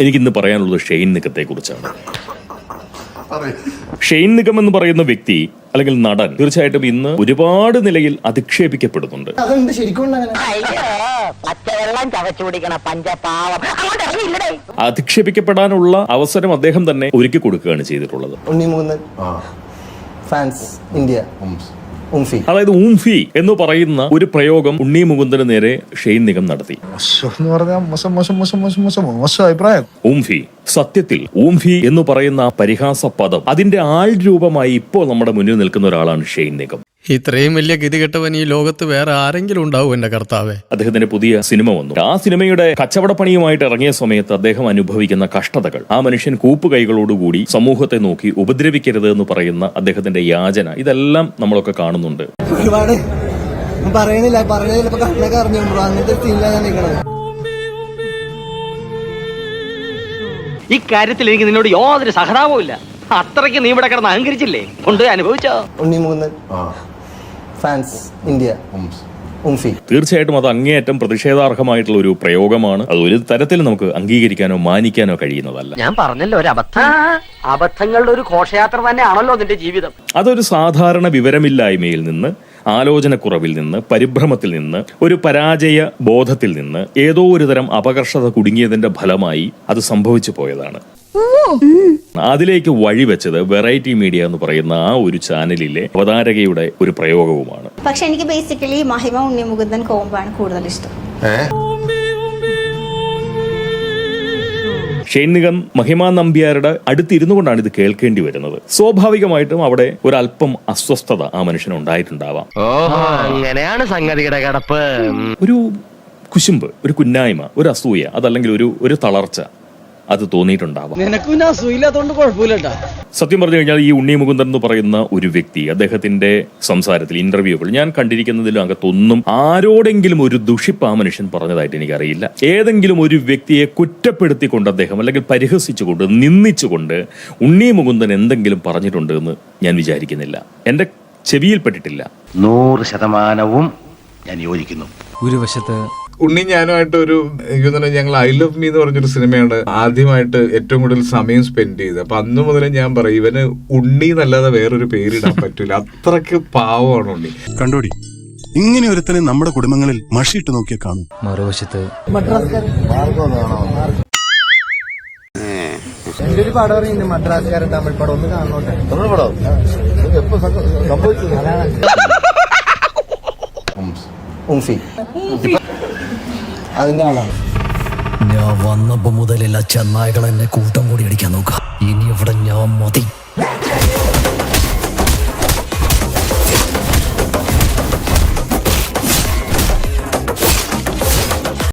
എനിക്കിന്ന് പറയാനുള്ളത് ഷെയ്ൻ നിക്കത്തെ കുറിച്ചാണ് ഷെയ്ൻ നിഗം എന്ന് പറയുന്ന വ്യക്തി അല്ലെങ്കിൽ നടൻ തീർച്ചയായിട്ടും ഇന്ന് ഒരുപാട് നിലയിൽ അധിക്ഷേപിക്കപ്പെടുന്നുണ്ട്. അതുണ്ട് ശരിക്കും അങ്ങനെ അയ്യോ പച്ചവെള്ളം ചവച്ചു പഞ്ചപാവം. അങ്ങോട്ട് ഇറങ്ങിയില്ലടേ. അധിക്ഷേപിക്കപ്പെടാനുള്ള അവസരം അദ്ദേഹം തന്നെ ഒരുക്കി കൊടുക്കുകയാണ് ചെയ്തിട്ടുള്ളത്. Fans India. ഉംഫി അതായത് ഉംഫി എന്ന് പറയുന്ന ഒരു പ്രയോഗം ഉണ്ണി മുകുന്ദന് നേരെ ഷെയ്ൻ നിഗം നടത്തി. ഉംഫി എന്ന് പറഞ്ഞാൽ മോശം മോശം മോശം മോശം മോശം മോശം അഭിപ്രായം. ഊംഫി സത്യത്തിൽ ഊംഫി എന്ന് പറയുന്ന ആ പരിഹാസ പദം അതിന്റെ ആൾ രൂപമായി ഇപ്പോൾ നമ്മുടെ മുന്നിൽ നിൽക്കുന്ന ഒരാളാണ് ഷെയ്ൻ നിഗം. ഇത്രയും വലിയ ഗതികെട്ടവൻ ഈ ലോകത്ത് വേറെ ആരെങ്കിലും ഉണ്ടാവും എന്റെ കർത്താവേ. അദ്ദേഹത്തിന്റെ പുതിയ സിനിമ വന്നു. ആ സിനിമയുടെ കച്ചവടപ്പണിയുമായിട്ട് ഇറങ്ങിയ സമയത്ത് അദ്ദേഹം അനുഭവിക്കുന്ന കഷ്ടതകൾ. ആ മനുഷ്യൻ കൂപ്പുകൈകളോടുകൂടി സമൂഹത്തെ നോക്കി ഉപദ്രവിക്കരുത് എന്ന് പറയുന്ന അദ്ദേഹത്തിന്റെ യാചന. ഇതെല്ലാം നമ്മളൊക്കെ കാണുന്നുണ്ട്. ഒരുപാട് ഞാൻ പറയണില്ല. പറഞ്ഞത് ചിലപ്പോ കണ്ണൊക്കെ അറിഞ്ഞു. അങ്ങനത്തെ സീനിലാണ് ഞാൻ നിൽക്കണത് ഇക്കാര്യത്തിൽ എനിക്ക് നിന്നോട് യാതൊരു സഹതാപവും ഇല്ല. അത്രയ്ക്ക് നീ ഇവിടെ കിടന്ന് അഹങ്കരിച്ചില്ലേ? കൊണ്ട് അനുഭവിച്ചോ? ഉണ്ണി മുകുന്ദൻ ഫാൻസ് ഇന്ത്യ ഉംഫി. തീർച്ചയായിട്ടും അത് അങ്ങേയറ്റം പ്രതിഷേധാർഹമായിട്ടുള്ള ഒരു പ്രയോഗമാണ്. അത് ഒരു തരത്തിൽ നമുക്ക് അംഗീകരിക്കാനോ മാനിക്കാനോ കഴിയുന്നതല്ല. ഞാൻ പറഞ്ഞല്ലോ ഒരു അബദ്ധം. അബദ്ധങ്ങളുടെ ഒരു ഘോഷയാത്ര തന്നെയാണല്ലോ അതിന്റെ ജീവിതം. അതൊരു സാധാരണ വിവരമില്ലായ്മയിൽ നിന്ന് ആലോചനക്കുറവിൽ നിന്ന് പരിഭ്രമത്തിൽ നിന്ന് ഒരു പരാജയ ബോധത്തിൽ നിന്ന് ഏതോ ഒരു തരം അപകർഷത കുടുങ്ങിയതിന്റെ ഫലമായി അത് സംഭവിച്ചു പോയതാണ്. അതിലേക്ക് വഴിവെച്ചത് വെറൈറ്റി മീഡിയ എന്ന് പറയുന്ന ആ ഒരു ചാനലിലെ അവതാരകയുടെ ഒരു പ്രയോഗവുമാണ്. പക്ഷെ എനിക്ക് ബേസിക്കലി മഹിമ ഉണ്ണിമുകുന്ദൻ കോമ്പാണ് കൂടുതൽ ഇഷ്ടം. ഷെയ്നികം മഹിമ നമ്പ്യാരുടെ അടുത്തിരുന്നു കൊണ്ടാണ് ഇത് കേൾക്കേണ്ടി വരുന്നത്. സ്വാഭാവികമായിട്ടും അവിടെ ഒരല്പം അസ്വസ്ഥത ആ മനുഷ്യന് ഉണ്ടായിട്ടുണ്ടാവാം. ഓഹോ അങ്ങനെയാണ് സംഗതിയുടെ കിടപ്പ്. ഒരു കുശുമ്പ് ഒരു കുന്നായ്മ ഒരു അസൂയ അതല്ലെങ്കിൽ ഒരു ഒരു തളർച്ച. അത് തോന്നിയിട്ടുണ്ടാവാം. നിനക്ക് ഞാൻ അസുഖമില്ലാത്തോണ്ട് കുഴപ്പമില്ലട്ടാ. സത്യം പറഞ്ഞു കഴിഞ്ഞാൽ ഈ ഉണ്ണി മുകുന്ദൻ എന്ന് പറയുന്ന ഒരു വ്യക്തി അദ്ദേഹത്തിന്റെ സംസാരത്തിൽ ഇന്റർവ്യൂകൾ ഞാൻ കണ്ടിരിക്കുന്നതിലും അകത്തൊന്നും ആരോടെങ്കിലും ഒരു ദുഷിപ്പ് ആ മനുഷ്യൻ പറഞ്ഞതായിട്ട് എനിക്കറിയില്ല. ഏതെങ്കിലും ഒരു വ്യക്തിയെ കുറ്റപ്പെടുത്തിക്കൊണ്ട് അദ്ദേഹം അല്ലെങ്കിൽ പരിഹസിച്ചുകൊണ്ട് നിന്ദിച്ചുകൊണ്ട് ഉണ്ണി മുകുന്ദൻ എന്തെങ്കിലും പറഞ്ഞിട്ടുണ്ട് എന്ന് ഞാൻ വിചാരിക്കുന്നില്ല. എന്റെ ചെവിയിൽപ്പെട്ടിട്ടില്ല നൂറ് ശതമാനവും ഞാൻ യോജിക്കുന്നു. ഒരു വശത്ത് ഉണ്ണി ഞാനുമായിട്ട് ഒരു എനിക്ക് തോന്നുന്നു ഞങ്ങൾ ഐ ലവ് മീ എന്ന് പറഞ്ഞൊരു സിനിമയാണ് ആദ്യമായിട്ട് ഏറ്റവും കൂടുതൽ സമയം സ്പെൻഡ് ചെയ്തത്. അപ്പൊ അന്ന് മുതൽ ഞാൻ പറയും ഇവന് ഉണ്ണി എന്നല്ലാതെ വേറൊരു പേരിടാൻ പറ്റൂല. അത്രയ്ക്ക് പാവമാണ് ഉണ്ണി. കണ്ടോടി? ഇങ്ങനെ ഒരുത്തനെ നമ്മുടെ കുടുംബങ്ങളിൽ മഷിയിട്ട് നോക്കിയാൽ കാണും. മറുവശത്ത് എന്റെ ഒരു പടം അറിയുന്നുണ്ട് മദ്രാസുകാരൻ തമിഴ് പടം. ഒന്ന് കാണണോട്ടെ? തമിഴ് പടം? ഉംഫി. അതിന്റെ ഞാൻ വന്നപ്പോ മുതലില്ല ചെന്നായ്കൾ എന്നെ കൂട്ടം കൂടി അടിക്കാൻ നോക്കാം ഇനി ഇവിടെ ഞാൻ മതി.